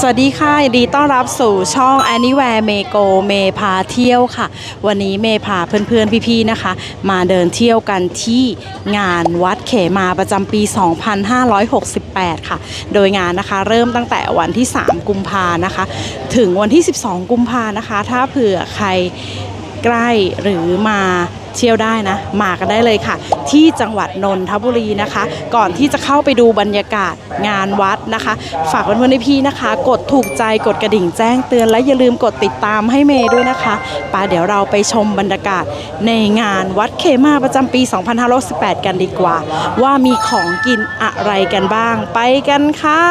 สวัสดีค่ะยินดีต้อนรับสู่ช่อง Anywhere m e g o เมพาเที่ยวค่ะ วันนี้เมพาเพื่อนๆ พี่ๆ นะคะ มาเดินเที่ยวกันที่งานวัดเขมาประจำปี 2568 ค่ะ โดยงานนะคะเริ่มตั้งแต่วันที่ 3 กุมภานะคะ ถึงวันที่ 12 กุมภานะคะ ถ้าเผื่อใครใกล้หรือมา เที่ยวได้นะ มากันได้เลยค่ะ ที่จังหวัดนนทบุรีนะคะ ก่อนที่จะเข้าไปดูบรรยากาศงานวัดนะคะ ฝากเพื่อนๆพี่ๆนะคะ กดถูกใจกดกระดิ่งแจ้งเตือนและอย่าลืมกดติดตามให้เมย์ด้วยนะคะปาเดี๋ยวเราไปชมบรรยากาศในงานวัดเขมาประจำปี 2518 กันดีกว่า ว่ามีของกินอะไรกันบ้าง ไปกันค่ะ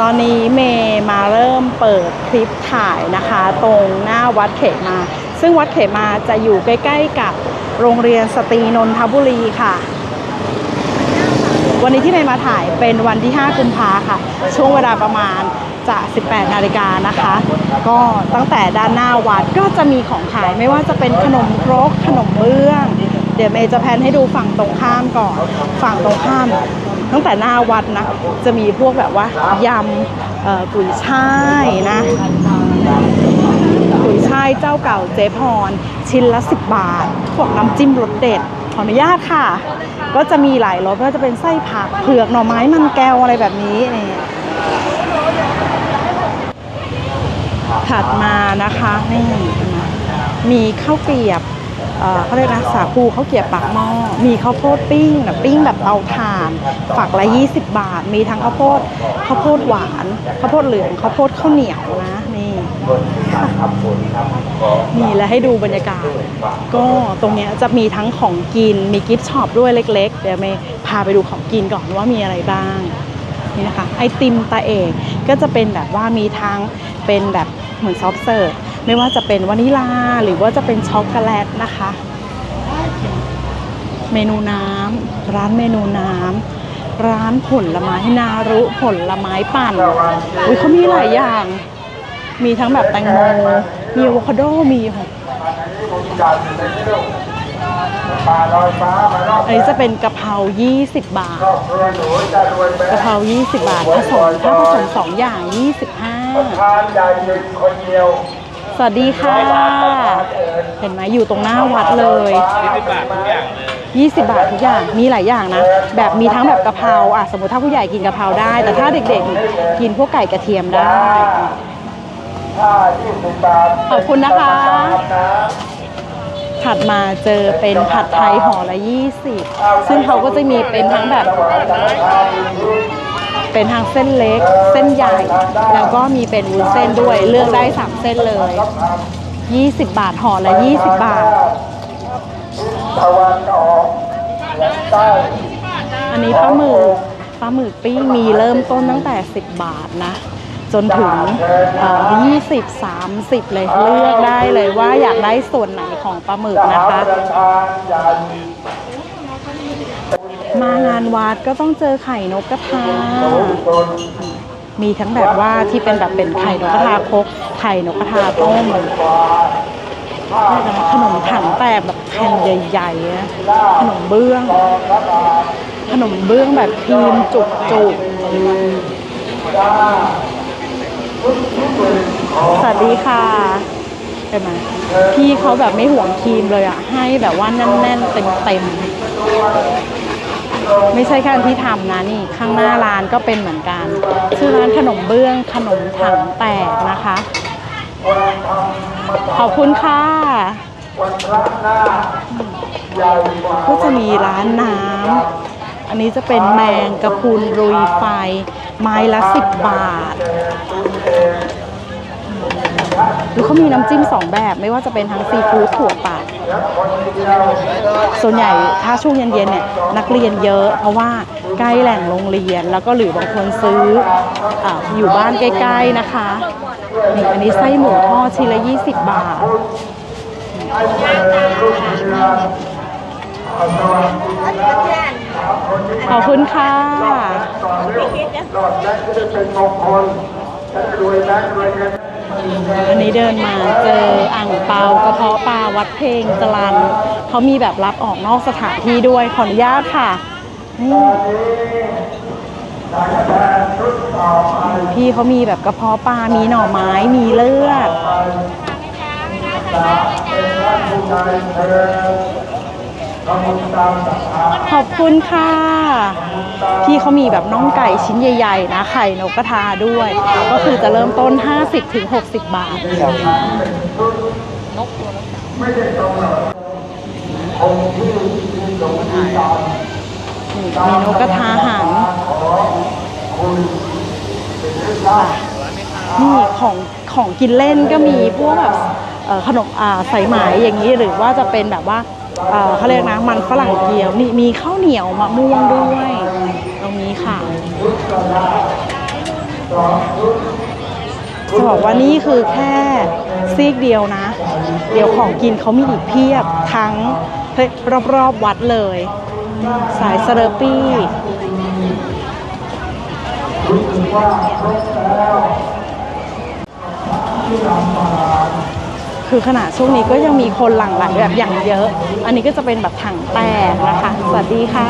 ตอนนี้เมย์มาเริ่มเปิดคลิปถ่ายนะคะ ตรงหน้าวัดเขมา ซึ่งวัดเขมาจะอยู่ใกล้ ๆ กับโรงเรียนสตรีนนทบุรีค่ะ วันนี้ที่เมย์มาถ่ายเป็นวันที่ 5 กุมภาค่ะ ช่วงเวลาประมาณจะ 18 นาฬิกานะคะ ก็ตั้งแต่ด้านหน้าวัดก็จะมีของขายไม่ว่าจะเป็นขนมครกขนมเบื้อง เดี๋ยวเมย์จะแพนให้ดูฝั่งตรงข้ามก่อน ฝั่งตรงข้าม ตั้งแต่หน้าวัดนะ จะมีพวกแบบว่ายำกุยช่ายนะ ช่ายเจ้าเก่าเจ๊พร ชิ้นละ 10 บาทพวกน้ำจิ้มรสเด็ด ขออนุญาตค่ะ ก็จะมีหลายรสไม่ว่าจะเป็นไส้ผักเผือกหน่อไม้มันแก้วอะไรแบบนี้นี่ถัดมานะคะนี่มีข้าวเกรียบเอ่อเขาเรียกนะสาคูข้าวเกียบปากหม้อ มีข้าวโพดปิ้งแบบปิ้งแบบเตาถ่าน ฝักละ 20 บาท มีทั้งข้าวโพดข้าวโพดหวาน ข้าวโพดเหลือง ข้าวโพดข้าวเหนียวนะ นี่และให้ดูบรรยากาศ ก็ตรงนี้จะมีทั้งของกินมีกิฟต์ช็อปด้วยเล็ก ๆ เดี๋ยวเมย์พาไปดูของกินก่อนว่ามีอะไรบ้างนี่นะคะไอติมตาเอกก็จะเป็นแบบว่ามีทั้งเป็นแบบเหมือนซอฟเสิร์ฟไม่ว่าจะเป็นวานิลาหรือว่าจะเป็นช็อกโกแลตนะคะ เมนูน้ำร้านเมนูน้ำร้านผลไม้นารุผลไม้ปั่นอุ้ยเขามีหลายอย่าง มีทั้งแบบแตงโมมีอะโวคาโดมีค่ะอันนี้จะเป็นกะเพรา 20 บาท กะเพรา 20 บาทผสมถ้าผสม2อย่าง 25ทานใหญ่หนึ่งคนเดียวสวัสดีค่ะ เห็นไหมอยู่ตรงหน้าวัดเลย 20 บาททุกอย่าง มีหลายอย่างนะ แบบมีทั้งแบบกะเพราอะสมมติถ้าผู้ใหญ่กินกะเพราได้ แต่ถ้าเด็กๆ กินพวกไก่กระเทียมได้ถ้า20บาท ขอบคุณนะคะนะถัดมาเจอเป็นผัดไทยห่อละ20ซึ่งเขาก็จะมีเป็นทั้งแบบ เป็นทั้งเส้นเล็ก เส้นใหญ่ แล้วก็มีเป็นวุ้นเส้นด้วย เลือกได้3เส้นเลย 20 บาทห่อละ20 บาทตะวันออกใต้อันนี้ปลาหมึกปลาหมึกปิ้งมีเริ่มต้นตั้งแต่ 10 บาทนะ จนถึงเอ่อ20 30 เลยเลือกได้เลยว่าอยากได้ส่วนไหนของปลาหมึกนะคะ มางานวัดก็ต้องเจอไข่นกกระทามีทั้งแบบว่าที่เป็นแบบเป็นไข่นกกระทาคกไข่นกกระทาต้มขนมถังแตกแบบแผ่นใหญ่ๆ ขนมเบื้อง ขนมเบื้องแบบครีมจุกจุก สวัสดีค่ะเห็นไหมพี่เขาแบบไม่ห่วงครีมเลยอะ ให้แบบว่าแน่นๆเต็มๆไม่ใช่แค่อันที่ทำนะนี่ ข้างหน้าร้านก็เป็นเหมือนกัน ชื่อร้านขนมเบื้องขนมถังแตกนะคะ ขอบคุณค่ะวันพระหน้าใหญ่กว่าก็จะมีร้านน้ำ อันนี้จะเป็นแมงกระพรุนรุยไฟ ไม้ละสิบบาทหรือเขามีน้ำจิ้มสองแบบ ไม่ว่าจะเป็นทั้งซีฟู้ดถั่วปัดส่วนใหญ่ถ้าช่วงเย็นๆเนี่ยนักเรียนเยอะ เพราะว่าใกล้แหล่งโรงเรียนแล้วก็หรือบางคนซื้อออยู่บ้านใกล้ๆนะคะนี่อันนี้ไส้หมูทอดชิ้นละ 20 บาท ขอบคุณค่ะหลอดแม็กก็จะเป็นมงคลจะรวยแม็กรวยเงินอันนี้เดินมาเจออ่างเปากระเพาะปลาวัดเพลงจรันเขามีแบบรับออกนอกสถานที่ด้วยขออนุญาตค่ะนี่นายแพทย์ชุดไทพี่เขามีแบบกระเพาะปลา มีหน่อไม้ มีเลือด ขอบคุณค่ะ พี่เขามีแบบน่องไก่ชิ้นใหญ่ ๆ นะ ไข่นกกระทาด้วย ก็คือจะเริ่มต้น 50ถึง60บาทนี่มีนกกระทาหันค่ะนี่ของของกินเล่นก็มีพวกแบบขนมอ่าใส่ไหมอย่างนี้หรือว่าจะเป็นแบบว่า เขาเรียกนะมันฝรั่งเกี๊ยวนี่มีข้าวเหนียวมะม่วงด้วย ตรงนี้ค่ะจะบอกว่านี่คือแค่ซีกเดียวนะ เดี๋ยวของกินเขามีอีกเพียบทั้งรอบๆวัดเลย สายเซเลอร์ปี้คื คือขนาดช่วงนี้ก็ยังมีคนหลั่งไหลแบบอย่างเยอะ อันนี้ก็จะเป็นแบบถังแตกนะคะ สวัสดีค่ะ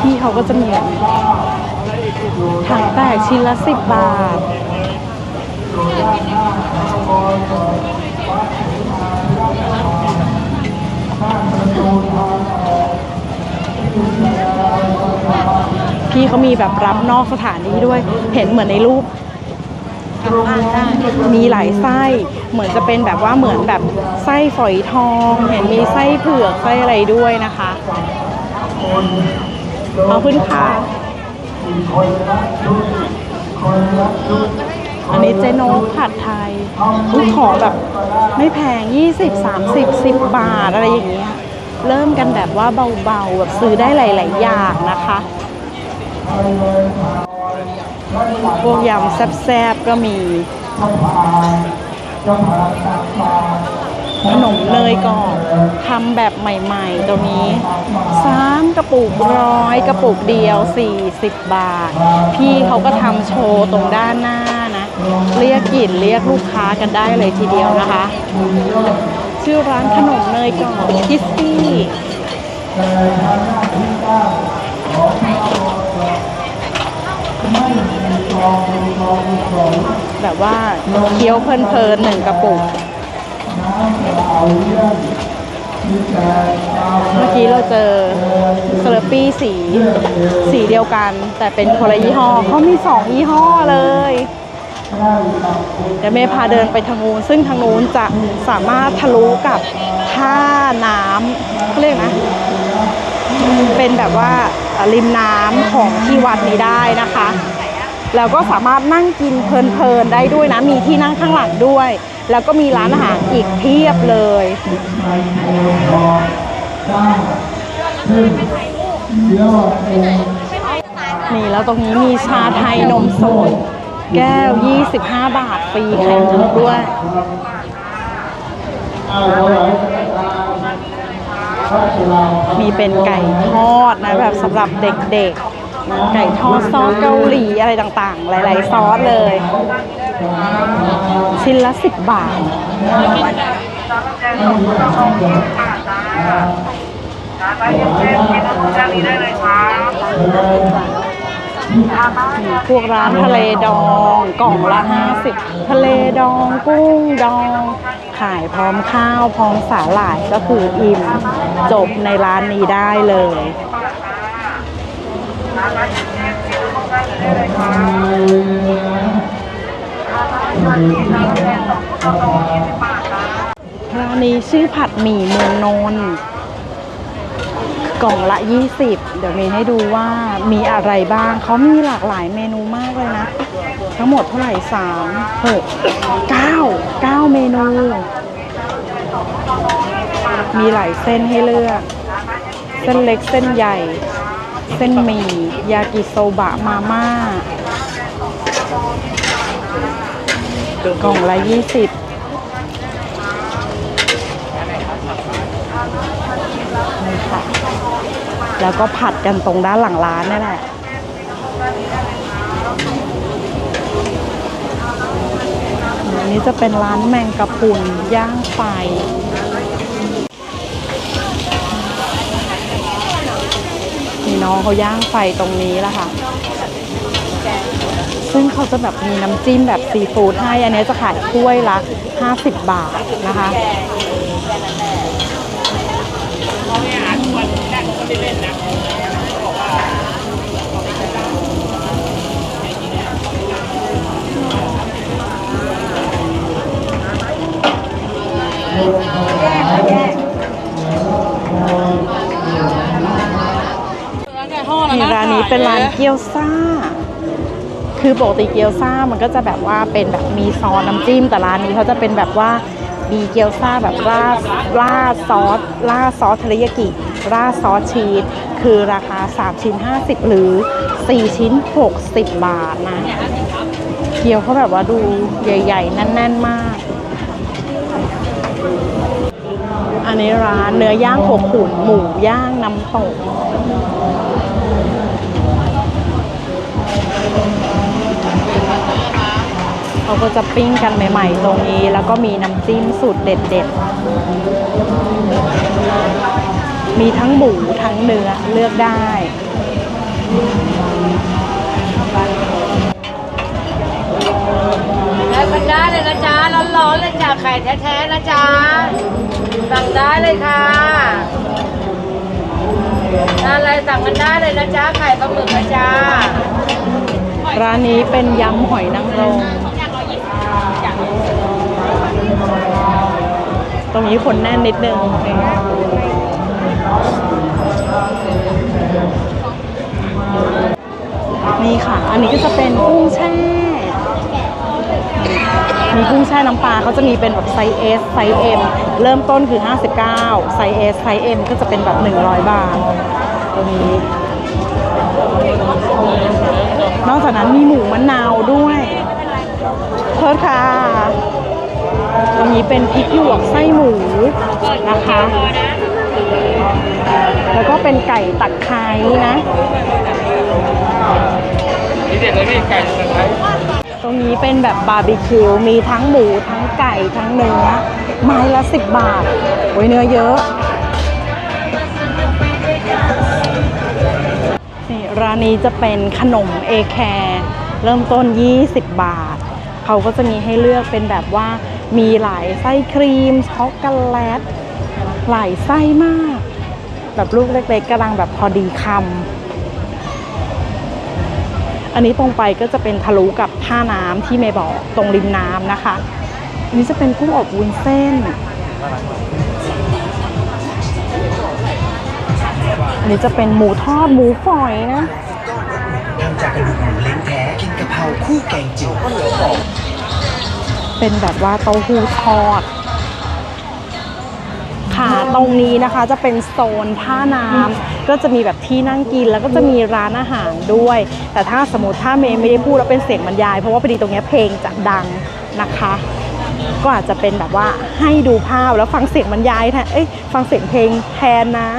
พี่เขาก็จะมีแบบถังแตกชิ้นละสิบบาท พี่เขามีแบบรับนอกสถานที่ด้วย เห็นเหมือนในรูป กลับบ้านได้ มีหลายไส้เหมือนจะเป็นแบบว่าเหมือนแบบไส้ฝอยทองเห็นมีไส้เผือกไส้อะไรด้วยนะคะขอบคุณค่ะอันนี้เจโนผัดไทยอุ๊ยขอแบบไม่แพง 20 30 10 บาทอะไรอย่างเงี้ยเริ่มกันแบบว่าเบาๆแบบซื้อได้หลาย ๆ อย่างนะคะ พวกยำแซ่บๆก็มีขนมเนยกรอบทำแบบใหม่ๆ ตรงนี้สามกระปุกร้อยกระปุกเดียว 40 บาท พี่เขาก็ทำโชว์ตรงด้านหน้านะ เรียกกลิ่นเรียกลูกค้ากันได้เลยทีเดียวนะคะ ชื่อร้านขนมเนยกรอบคิสซี่ แบบว่าเคี้ยวเพลินๆหนึ่งกระปุก เมื่อกี้เราเจอสเลอปี้สีสีเดียวกัน แต่เป็นคนละยี่ห้อเขามีสองยี่ห้อเลย เดี๋ยวเมย์พาเดินไปทางนู้นซึ่งทางนู้นจะสามารถทะลุกับท่าน้ำเขาเรียกนะ เป็นแบบว่า ริมน้ำของที่วัดนี้ได้นะคะ แล้วก็สามารถนั่งกินเพลินๆได้ด้วยนะ มีที่นั่งข้างหลังด้วย แล้วก็มีร้านอาหารอีกเพียบเลยนี่แล้วตรงนี้มีชาไทยนมสดแก้ว 25 บาทฟรีไข่มุกด้วย มีเป็นไก่ทอดนะแบบสำหรับเด็กๆ ไก่ทอดซอสเกาหลีอะไรต่างๆ หลาย ๆ ซอสเลย ชิ้นละ10บาทพวกร้านทะเลดองกล่องละ50ทะเลดองกุ้งดอง ขายพร้อมข้าวพร้อมสาหร่ายก็คืออิ่ม จบในร้านนี้ได้เลยร้านนี้ชื่อผัดหมี่เมืองนนท์กล่องละ 20 เดี๋ยวเมย์ให้ดูว่ามีอะไรบ้าง เขามีหลากหลายเมนูมากเลยนะ ทั้งหมดเท่าไหร่ 3 6 9 9 เมนู มีหลายเส้นให้เลือก เส้นเล็กเส้นใหญ่ เส้นหมี่ ยากิโซบะมาม่ากล่องละ20นี่ค่ะ แล้วก็ผัดกันตรงด้านหลังร้านนี่แหละอันนี้จะเป็นร้านแมงกะพรุนย่างไฟ นี่น้องเขาย่างไฟตรงนี้แล้วค่ะ ซึ่งเขาจะแบบมีน้ำจิ้มแบบซีฟู้ดให้ อันนี้จะขายถ้วยละ 50 บาทนะคะนี่ร้า นี้เป็นร้านเกี๊ยวซ่า คือปกติเกี๊ยวซ่ามันก็จะแบบว่าเป็นแบบมีซอสน้ำจิ้ม แต่ร้านนี้เขาจะเป็นแบบว่ามีเกี๊ยวซ่าแบบราดราดซอสราดซอสเทริยากิราดซอสชีสคือราคา 3 ชิ้น 50 หรือ 4 ชิ้น 60 บาทนะ เกี๊ยวเขาแบบว่าดูใหญ่ ๆ แน่น ๆ มาก อันนี้ร้านเนื้อย่างหกขุนหมูย่างน้ำตก เขาก็จะปิ้งกันใหม่ๆ ตรงนี้ แล้วก็มีน้ำจิ้มสูตรเด็ดๆ มีทั้งหมูทั้งเนื้อเลือกได้ได้กันได้เลยนะจ๊ะร้อนๆเลยจ้ะไข่แท้ๆนะจ๊ะสั่งได้เลยค่ะทานอะไรสั่งกันได้เลยนะจ๊ะไข่ปลาหมึกนะจ๊ะร้านนี้เป็นยำหอยนางรม ตรงนี้คนแน่นนิดนึงนี่ค่ะ อันนี้ก็จะเป็นกุ้งแช่ มีกุ้งแช่น้ำปลาเขาจะมีเป็นแบบไซส์ S ไซส์ M เริ่มต้นคือ 59 ไซส์ S ไซส์ M ก็จะเป็นแบบ 100 บาท ตรงนี้ นอกจากนั้นมีหมูมะนาวด้วยโทษค่ะ ตรงนี้เป็นพริกหยวกไส้หมูนะคะ แล้วก็เป็นไก่ตัดไคร้นะนี่เด็ดเลยพี่ไก่ตะไคร้ตรงนี้เป็นแบบบาร์บีคิว มีทั้งหมูทั้งไก่ทั้งเนื้อ ไม้ละสิบบาท โอ้ยเนื้อเยอะ นี่ร้านนี้จะเป็นขนมเอแคร์เริ่มต้น 20 บาท เขาก็จะมีให้เลือกเป็นแบบว่า มีหลายไส้ครีมช็อกโกแลตหลายไส้มาก แบบลูกเล็กๆกำลังแบบพอดีคำอันนี้ตรงไปก็จะเป็นทะลุกับท่าน้ำที่เมย์บอกตรงริมน้ำนะคะ อันนี้จะเป็นกุ้งอบวุ้นเส้นอันนี้จะเป็นหมูทอดหมูฝอยนะทำจากกระดูกหมูเล้งแท้กินกะเพราคู่แกงจืดเป็นแบบว่าเต้าหู้ทอด ค่ะตรงนี้นะคะจะเป็นโซนท่าน้ำก็จะมีแบบที่นั่งกินแล้วก็จะมีร้านอาหารด้วย แต่ถ้าสมมติถ้าเมย์ไม่ได้พูดแล้วเป็นเสียงบรรยาย เพราะว่าพอดีตรงเนี้ยเพลงจะดังนะคะก็อาจจะเป็นแบบว่าให้ดูภาพแล้วฟังเสียงบรรยายแทนเอ้ยฟังเสียงเพลงแทนนะ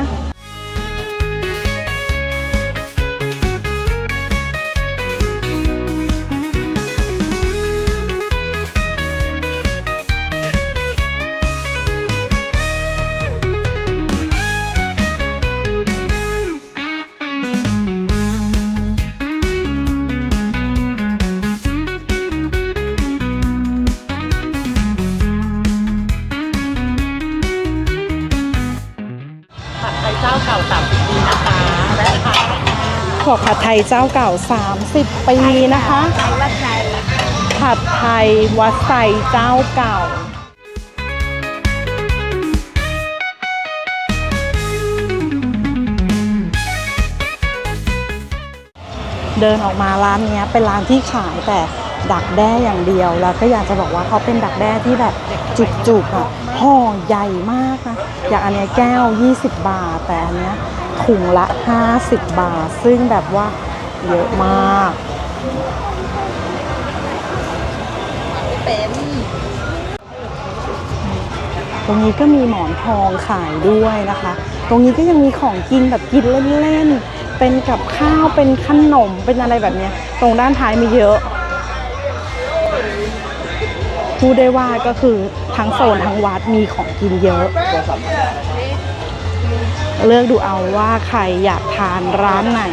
ผัดไทยเจ้าเก่า 30 ปีนะคะ ผัดไทยวัดไซเจ้าเก่าเดินออกมาร้านนี้เป็นร้านที่ขายแต่ดักแด้อย่างเดียวแล้วก็อยากจะบอกว่าเขาเป็นดักแด้ที่แบบจุกๆอะห่อใหญ่มากนะอย่างอันนี้แก้ว 20 บาท แต่อันนี้ ถุงละ 50 บาท ซึ่งแบบว่าเยอะมากตรงนี้ก็มีหมอนทองขายด้วยนะคะ ตรงนี้ก็ยังมีของกินแบบกินเล่นๆ เป็นกับข้าว เป็นขนม เป็นอะไรแบบเนี้ยตรงด้านท้ายมีเยอะพูดได้ว่าก็คือทั้งโซนทั้งวัดมีของกินเยอะ เลือกดูเอาว่าใครอยากทานร้านไหน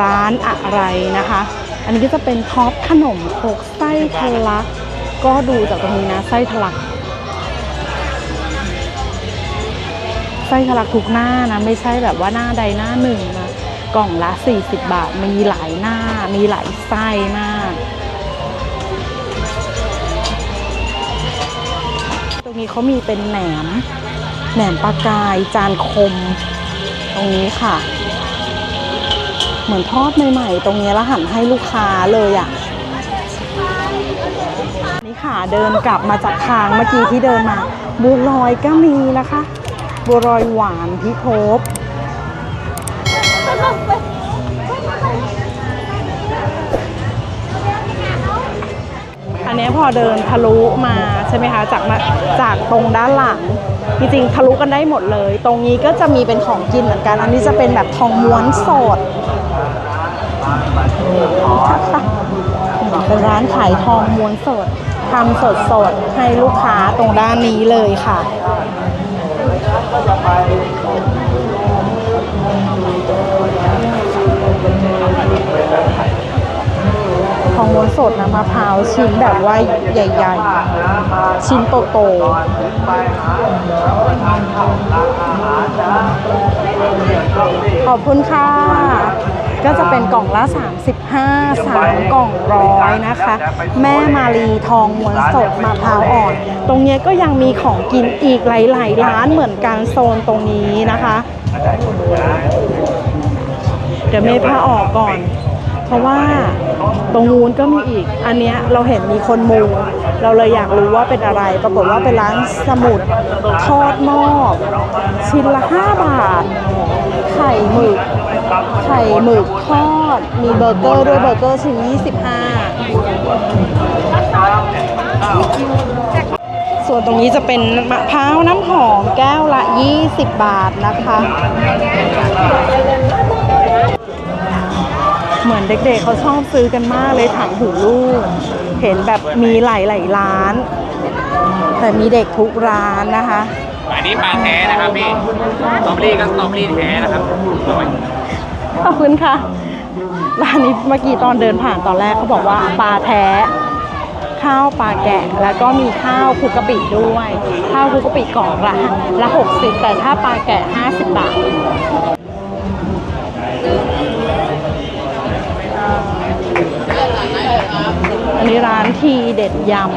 ร้านอะไรนะคะ อันนี้ก็จะเป็นท็อปขนมครกไส้ทะลัก ก็ดูจากตรงนี้นะไส้ทะลักไส้ทะลักทุกหน้านะไม่ใช่แบบว่าหน้าใดหน้าหนึ่งนะกล่องละ 40 บาทมีหลายหน้ามีหลายไส้มากตรงนี้เขามีเป็นแหนม แหนมปลากายจานคม ตรงนี้ค่ะ เหมือนทอดใหม่ๆ ตรงนี้แล้วหันให้ลูกค้าเลยอะ่ะนี่ค่ะเดินกลับมาจากทางเมื่อกี้ที่เดินมา บัวลอยก็มีนะคะ บัวลอยหวานพิภพอันนี้พอเดินทะลุมาใช่ไหมคะจากมาจากตรงด้านหลัง จริงๆทะลุกันได้หมดเลย ตรงนี้ก็จะมีเป็นของกินเหมือนกัน อันนี้จะเป็นแบบทองม้วนสดเป็นร้านขายทองม้วนสดทำสดสดๆให้ลูกค้าตรงด้านนี้เลยค่ะ ม้วนสดนะมะพร้าวชิ้นแบบว่าใหญ่ ๆ ชิ้นโตๆขอบคุณค่ะ ก็จะเป็นกล่องละ 35 3กล่องร้อยนะคะ แม่มาลีทองม้วนสดมะพร้าวอ่อน ตรงนี้ก็ยังมีของกินอีกหลาย ๆ ร้านเหมือนกันโซนตรงนี้นะคะเดี๋ยวเมย์พาออกก่อน เพราะว่า ตรงนู้นก็มีอีก อันเนี้ยเราเห็นมีคนมูเราเลยอยากรู้ว่าเป็นอะไร ปรากฏว่าเป็นร้านสมุดทอดหม้อชิ้นละ 5 บาท ไข่หมึก ไข่หมึกทอด มีเบอร์เกอร์ด้วยเบอร์เกอร์ชิ้น 25 ส่วนตรงนี้จะเป็นมะพร้าวน้ำหอมแก้วละ 20 บาทนะคะ เหมือนเด็กๆเขาชอบซื้อกันมากเลยถังหูลูก เห็นแบบมีหลายๆร้าน แต่มีเด็กทุกร้านนะคะ อันนี้ปลาแท้นะครับพี่สตรอเบอรี่ก็สตรอเบอรี่แท้นะครับอร่อยขอบคุณค่ะ ร้านนี้เมื่อกี้ตอนเดินผ่านตอนแรกเขาบอกว่าปลาแท้ ข้าวปลาแกะ แล้วก็มีข้าวคลุกกะปิด้วย ข้าวคลุกกะปิกล่องละละ60แต่ถ้าปลาแกะ50บาท อันนี้ร้านทีเด็ดยำ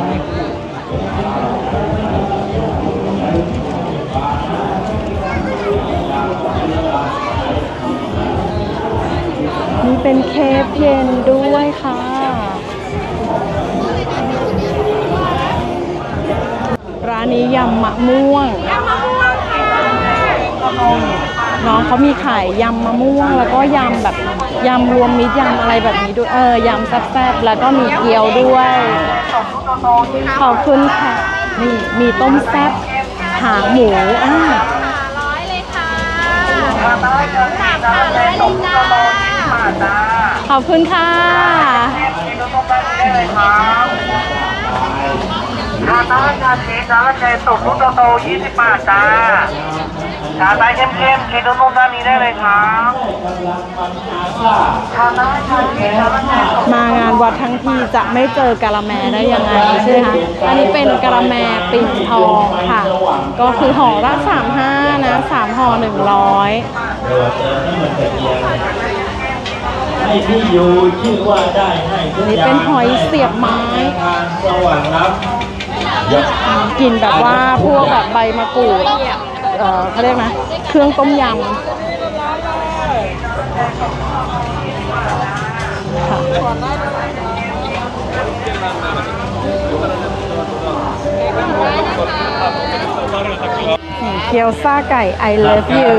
นี่เป็นเคฟเย็นด้วยค่ะร้านนี้ยำมะม่วง น้องเขามีขายยำมะม่วง แล้วก็ยำแบบยำรวมมิตรยำอะไรแบบนี้ด้วยเออยำแซ่บๆแล้วก็มีเกี๊ยวด้วย ขอบคุณค่ะนี่มีต้มแซ่บหางหมูอ่าร้อยเลยค่ะสามค่ะร้อยเลยจ้าขอบคุณค่ะชาต้าชาชีสชาละเชสุกลูกโตๆ20บาทจ้า ชาไทยเข้มๆกินนุ่มๆด้านนี้ได้เลยครับชาต้าชาชีสชาละเชสุกมางานวัดทั้งทีจะไม่เจอกะละแมได้ยังไงใช่ไหมคะ อันนี้เป็นกะละแมปิ่นทองค่ะ ก็คือห่อละ35นะ3ห่อ100ให้ที่อยู่ชื่อว่าได้ให้ทุกนี่อย่างเป็นหอยเสียบไม้ทางสวรรค์รับกลิ่นแบบว่าพวกแบบใบมะกรูด เอ่อเขาเรียกนะเครื่องต้มยำค่ะนี่เกี๊ยวซ่าไก่ I love you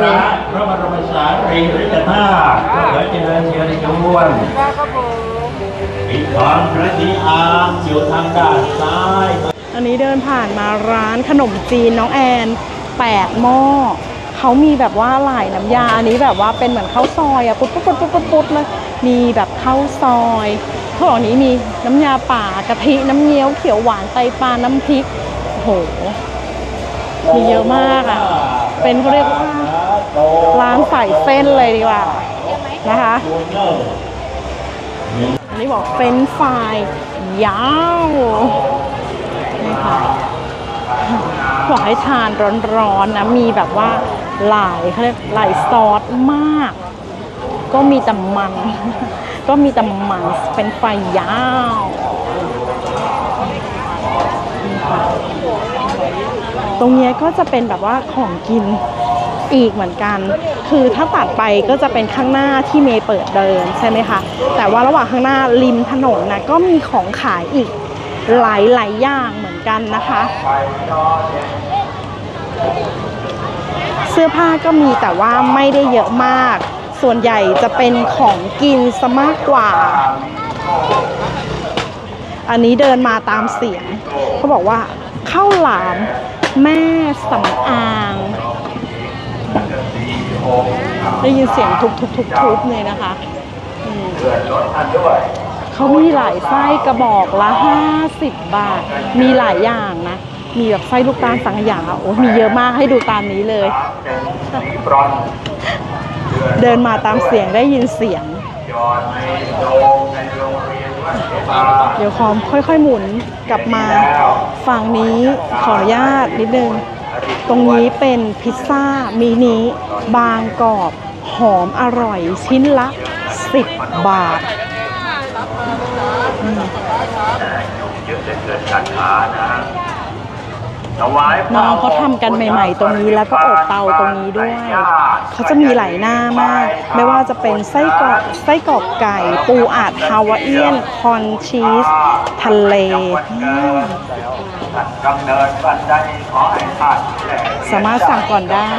พระบรมสารีริกธาตุเพื่อเจริญเจริญยวนมีความพระดีอามอยู่ทางด้านซ้าย อันนี้เดินผ่านมาร้านขนมจีนน้องแอน แปดหม้อเขามีแบบว่าหลายน้ำยา อันนี้แบบว่าเป็นเหมือนข้าวซอยอะปุ๊ดปุ๊ดปุ๊ดปุ๊ดปุ๊ดปุ๊ดเลยมีแบบข้าวซอยข้าวนี้มีน้ำยาป่ากะทิน้ำเงี้ยวเขียวหวานไตปลาน้ำพริกโหมีเยอะมากอะเป็นเขาเรียกว่าร้านใส่เส้นเลยดีกว่านะคะอันนี้บอกเฟรนช์ฟรายยาวนี่ค่ะ บอกให้ทานร้อนๆนะ มีแบบว่าหลายเขาเรียกหลายซอสมาก ก็มีแต่มัน ก็มีแต่มันเป็นไฟยาวตรงนี้ก็จะเป็นแบบว่าของกินอีกเหมือนกัน คือถ้าตัดไปก็จะเป็นข้างหน้าที่เมย์เปิดเดินใช่ไหมคะ แต่ว่าระหว่างข้างหน้าริมถนนนะก็มีของขายอีกหลายหลายๆอย่างเหม กันนะคะ เสื้อผ้าก็มีแต่ว่าไม่ได้เยอะมาก ส่วนใหญ่จะเป็นของกินซะมากกว่า อันนี้เดินมาตามเสียงเขาบอกว่าข้าวหลามแม่สำอางได้ยินเสียงทุบทุบทุบทุบเลยนะคะอืม เขามีหลายไส้กระบอกละ 50 บาท มีหลายอย่างนะ มีแบบไส้ลูกตาลสังขยาโอ้มีเยอะมากให้ดูตามนี้เลย เดินมาตามเสียงได้ยินเสียง เดี๋ยวคอมค่อยๆหมุนกลับมา ฝั่งนี้ขออนุญาตนิดนึง ตรงนี้เป็นพิซซ่ามินิบางกรอบหอมอร่อยชิ้นละ 10 บาท น้องเขาทำกันใหม่ ๆ ตรงนี้แล้วก็อบเตาตรงนี้ด้วย เขาจะมีหลายหน้ามาก ไม่ว่าจะเป็นไส้กรอกไส้กรอกไก่ ปูอัดฮาวาเอียน คอนชีส ทะเลอืมกำเนิดบันไดขอให้ท่านแหละสามารถสั่งก่อนได้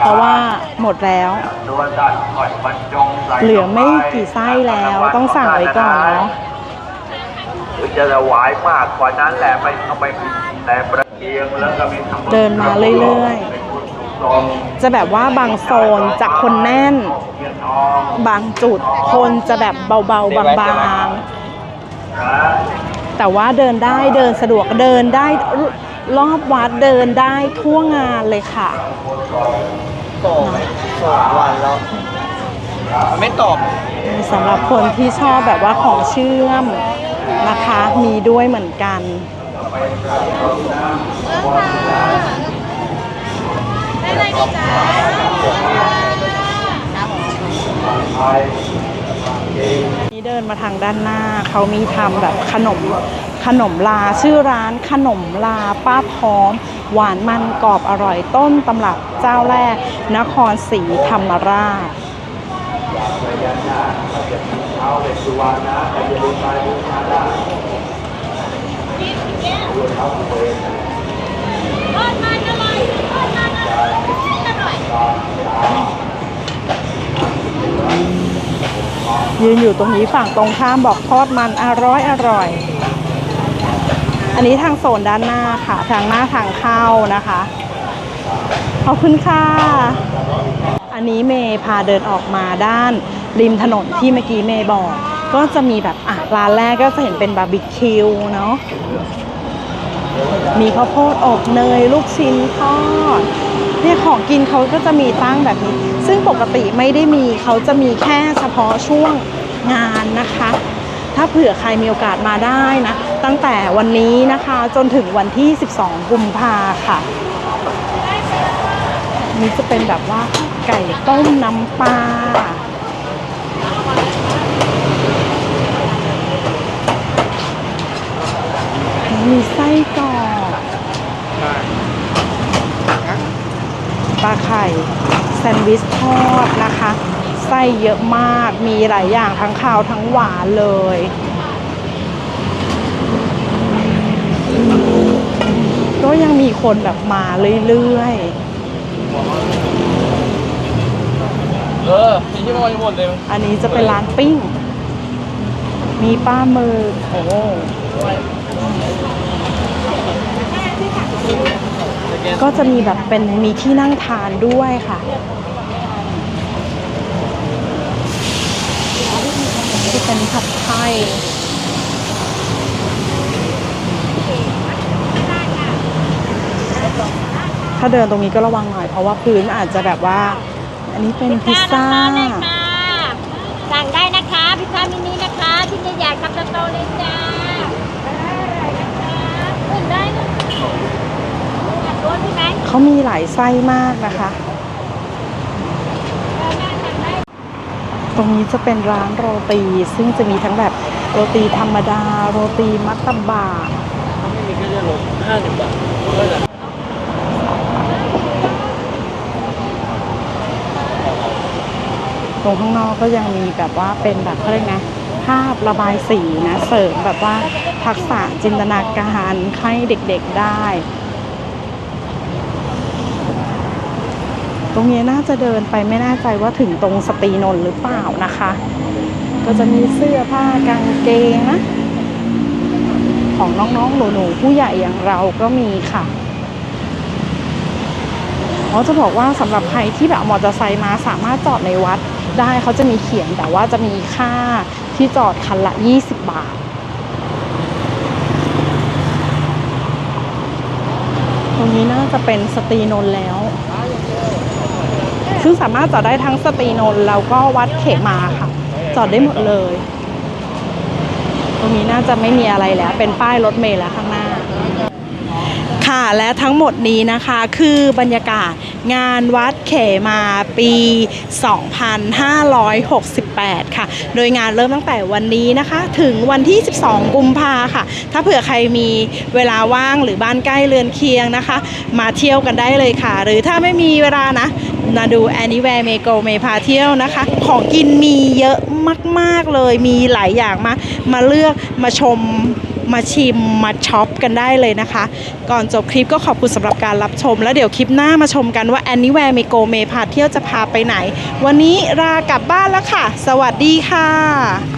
เพราะว่าหมดแล้วตัวท่านคอยบรรจงใส่เหลือไม่กี่ไส้แล้วต้องสั่งไว้ก่อนเนาะ หรือจะถวายมากกว่านั้นแหละไม่เอาไปแต่ประเกียงแล้วก็มีทำเดินมาเรื่อยจะแบบว่าบางโซนจะคนแน่น บางจุดคนจะแบบเบาๆบางๆ แต่ว่าเดินได้เดินสะดวกเดินได้รอบวัดเดินได้ทั่วงานเลยค่ะไม่ตอบสำหรับคนที่ชอบแบบว่าของเชื่อม นะคะ มีด้วยเหมือนกันนี่เดินมาทางด้านหน้า เขามีทำแบบขนมขนมลาชื่อร้านขนมลาป้าพร้อม หวานมันกรอบอร่อยต้นตำรับเจ้าแรก นครศรีธรรมราช ท้าวเวสสุวรรณนะแต่อย่าลืมไปดูมาได้รวมทั้งตัวเองทอดมันอร่อยทอดมันอร่อยอร่อยยืนอยู่ตรงนี้ฝั่งตรงข้ามบอกทอดมันอร่อยอร่อย อันนี้ทางโซนด้านหน้าค่ะ ทางหน้าทางเข้านะคะขอบคุณค่ะ อันนี้เมย์พาเดินออกมาด้าน ริมถนนที่เมื่อกี้เมย์บอก ก็จะมีแบบอะร้านแรกก็จะเห็นเป็นบาร์บีคิวเนาะมีข้าวโพดอบเนย ลูกชิ้นทอดเนี่ยของกินเขาก็จะมีตั้งแบบนี้ ซึ่งปกติไม่ได้มีเขาจะมีแค่เฉพาะช่วงงานนะคะ ถ้าเผื่อใครมีโอกาสมาได้นะ ตั้งแต่วันนี้นะคะจนถึงวันที่ 12 กุมภาค่ะ นี่จะเป็นแบบว่าไก่ต้มน้ำปลา มีไส้กรอกปลาไข่แซนด์วิชทอดนะคะ ไส้เยอะมากมีหลายอย่างทั้งข้าวทั้งหวานเลยก็ยังมีคนแบบมาเรื่อยเออพี่ที่มาหมดเลยๆอันนี้จะเป็นร้านปิ้ง มีป้าหมือโอ้ ก็จะมีแบบเป็นมีที่นั่งทานด้วยค่ะ ที่เป็นผัดไทยถ้าเดินตรงนี้ก็ระวังหน่อยเพราะว่าพื้นอาจจะแบบว่า อันนี้เป็นพิซซ่าสั่งได้นะคะ พิซซ่ามินินะคะ ที่ใหญ่ๆครับโตๆเลยจ้าขึ้นได้นะอยากรู้ใช่ไหม เขามีหลายไส้มากนะคะ ตรงนี้จะเป็นร้านโรตี ซึ่งจะมีทั้งแบบโรตีธรรมดา โรตีมัตตบะตรงข้างนอกก็ยังมีแบบว่าเป็นแบบเขาเรียกนะภาพระบายสีนะ เสริมแบบว่าทักษะจินตนาการให้เด็กๆได้ รงนี้น่าจะเดินไปไม่แน่ใจว่าถึงตรงสตีนนหรือเปล่านะคะ ก็จะมีเสื้อผ้ากางเกงนะ ของน้องๆหนูๆผู้ใหญ่อย่างเราก็มีค่ะอ๋อจะบอกว่าสำหรับใครที่แบบมอเตอร์ไซค์มาสามารถจอดในวัดได้เขาจะมีเขียนแต่ว่าจะมีค่าที่จอดคันละ 20 บาท ตรงนี้น่าจะเป็นสตีนนแล้ว ซึ่งสามารถจอดได้ทั้งสตรีนนท์แล้วก็วัดเขมาค่ะ จอดได้หมดเลย ตรงนี้น่าจะไม่มีอะไรแล้ว เป็นป้ายรถเมล์แล้วข้างหน้า ค่ะและทั้งหมดนี้นะคะคือบรรยากาศงานวัดเขมาปี 2568 ค่ะ โดยงานเริ่มตั้งแต่วันนี้นะคะ ถึงวันที่ 12 กุมภาค่ะ ถ้าเผื่อใครมีเวลาว่างหรือบ้านใกล้เรือนเคียงนะคะ มาเที่ยวกันได้เลยค่ะ หรือถ้าไม่มีเวลานะ มาดู Anywhere เมโกเมพาเที่ยวนะคะ ของกินมีเยอะมาก ๆ เลย มีหลายอย่างมา มาเลือกมาชมมาชิมมาช็อปกันได้เลยนะคะ ก่อนจบคลิปก็ขอบคุณสำหรับการรับชม แล้วเดี๋ยวคลิปหน้ามาชมกันว่า Anywhere เมโกเมพาเที่ยวจะพาไปไหน วันนี้ลากลับบ้านแล้วค่ะ สวัสดีค่ะ